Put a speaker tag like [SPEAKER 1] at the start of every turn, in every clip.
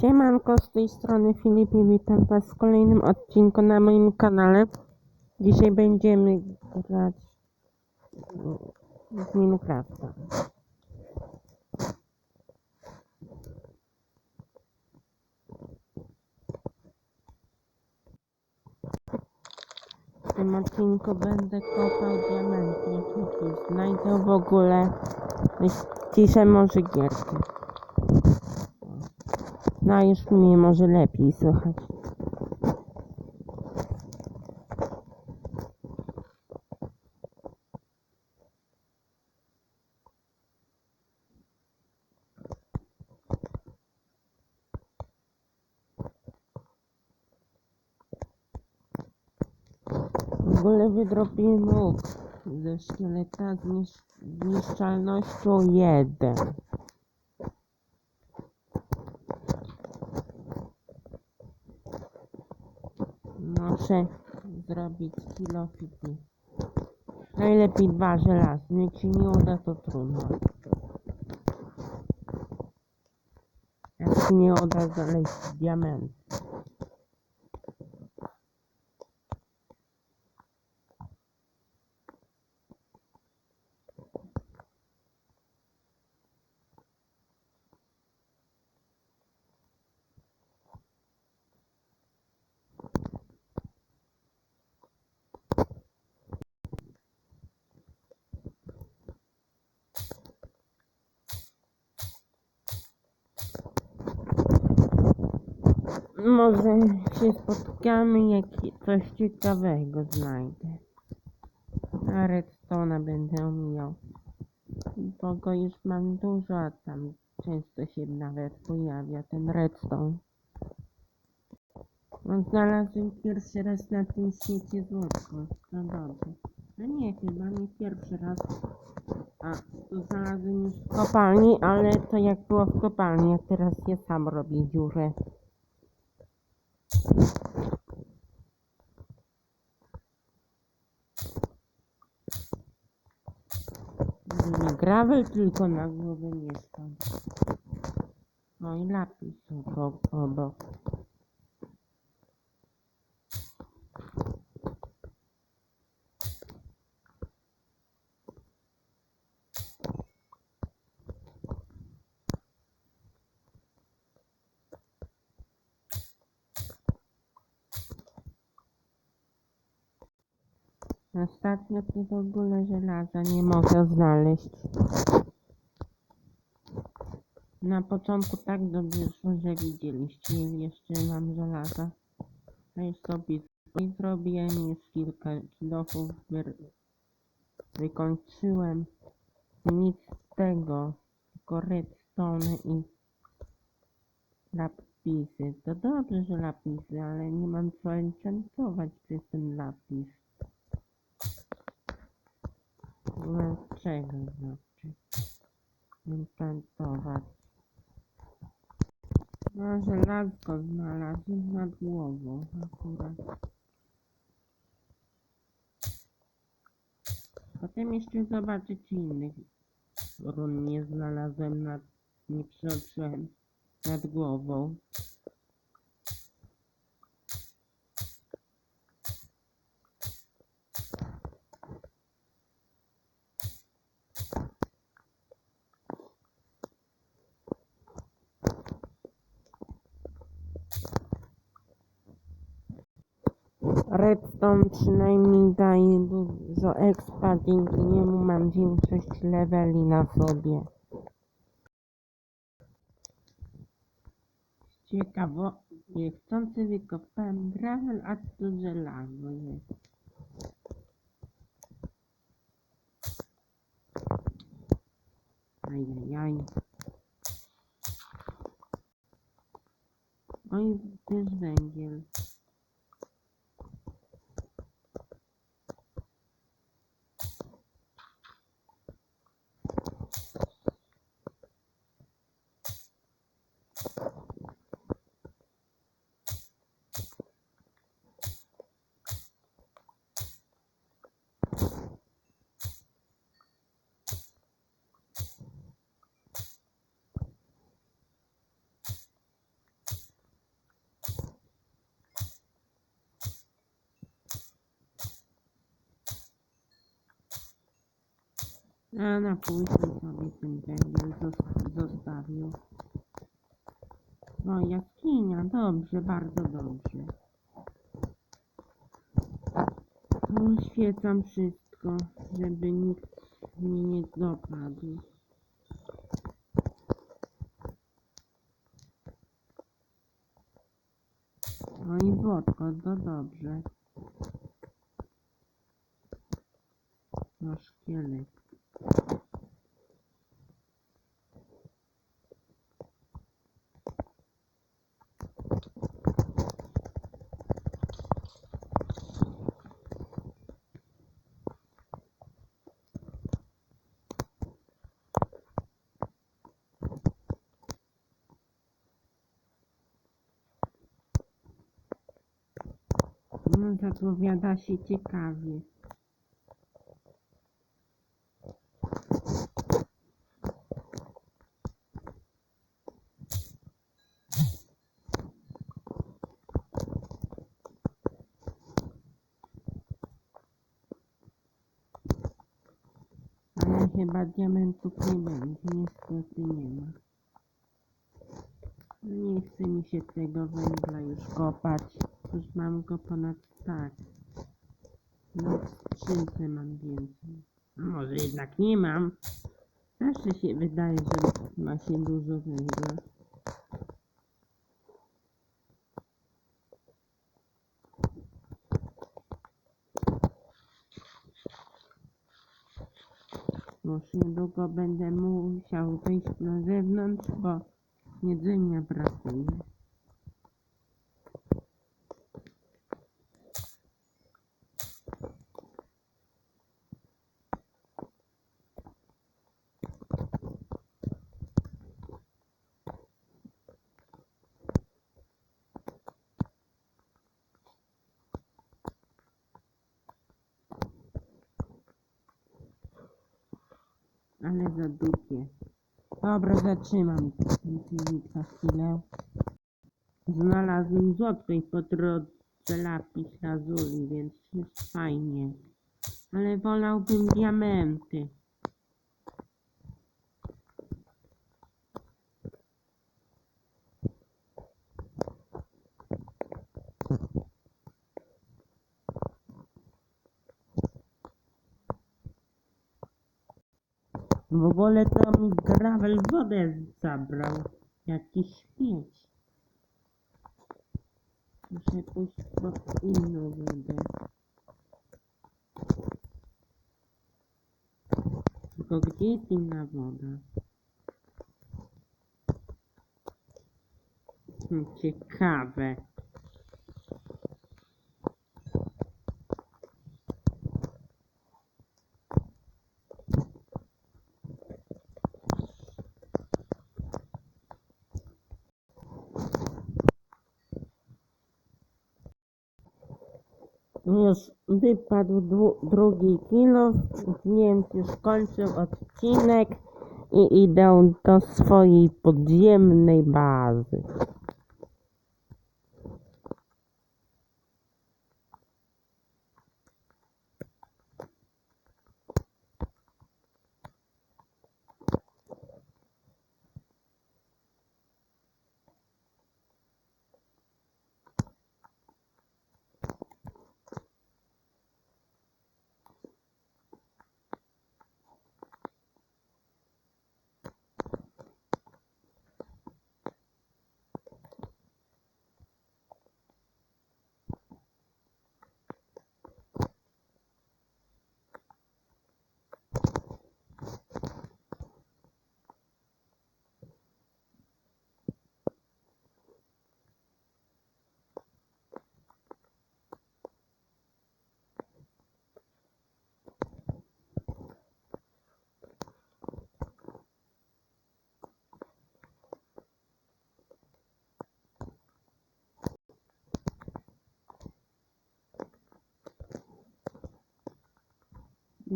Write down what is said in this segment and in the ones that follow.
[SPEAKER 1] Siemanko, z tej strony Filip i witam was w kolejnym odcinku na moim kanale. Dzisiaj będziemy grać w Minecrafta. W tym odcinku będę kopał diamenty, jeśli znajdę w ogóle. Ciszę może gierki. No już mnie może lepiej słychać. W ogóle wydrobiłem łuk ze szkieleta zniszczalnością 1. Muszę zrobić kilo fity. Najlepiej dwa żelazne. Jak się nie uda, to trudno. Jak się nie uda, znaleźć diament. Może się spotkamy, jak coś ciekawego znajdę. A redstone'a będę omijał. Bo go już mam dużo, a tam często się nawet pojawia ten redstone. No, znalazłem pierwszy raz na tym świecie złotko. No dobrze. No nie, chyba nie pierwszy raz. A, tu znalazłem już w kopalni, ale to jak było w kopalni, a teraz ja sam robię dziurę. Nie gravel tylko na głowę nie. No i lapis obok. obok. Ostatnio to w ogóle żelaza nie mogę znaleźć. Na początku tak dobrze szło, że widzieliście, jeszcze mam żelaza. A już sobie i zrobiłem już kilka kilofów, wy... wykończyłem. Nic z tego, tylko redstone i lapisy. To dobrze, że lapisy, ale nie mam co enchantować przez ten lapis. Dlaczego znaczy? Enchantować. No, żelazko znalazłem nad głową akurat. Potem jeszcze zobaczę, czy innych run nie znalazłem nad... nie przeoczyłem nad głową. Redstone przynajmniej daje dużo expa, dzięki niemu mam większość leveli na sobie. Ciekawo, niechcący wykopałem gravel, a tu żelazo jest. Ajajaj. Oj, też węgiel. A na później sobie ten węgiel zos- zostawił. O, jaskinia, dobrze, bardzo dobrze. Oświecam wszystko, żeby nikt mnie nie dopadł. No i wodko, to dobrze. No szkielet. No, zapowiada się ciekawie. Ale chyba diamentów nie będzie, niestety nie ma. Nie chce mi się tego węgla już kopać. Już mam go ponad tak. No w skrzynce mam więcej. Może jednak nie mam. Zawsze się wydaje, że ma się dużo węgla. Już niedługo będę musiał wyjść na zewnątrz, bo jedzenia brakuje. Ale za dupie. Dobra, zatrzymam ten filmik na chwilę. Znalazłem złotko i po drodze lapis lazuli, więc jest fajnie. Ale wolałbym diamenty. W ogóle to mi gravel wodę zabrał. Jakiś śmieć. Muszę pójść po inną wodę. Tylko gdzie jest inna woda? Hmm, Ciekawe. Już wypadł drugi kilo, więc już kończę odcinek i idę do swojej podziemnej bazy.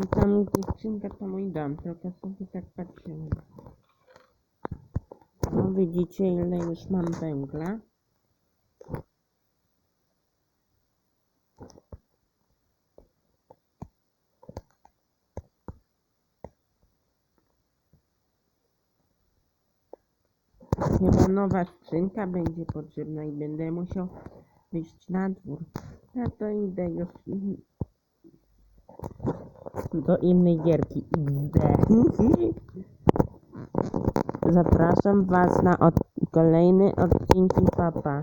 [SPEAKER 1] I tam dziewczynka tam i dam, tylko sobie tak patrzymy. No widzicie ile już mam węgla. Chyba nowa skrzynka będzie potrzebna i będę musiał wyjść na dwór. No to idę już do innej gierki XD. Zapraszam Was na od kolejny odcinki papa.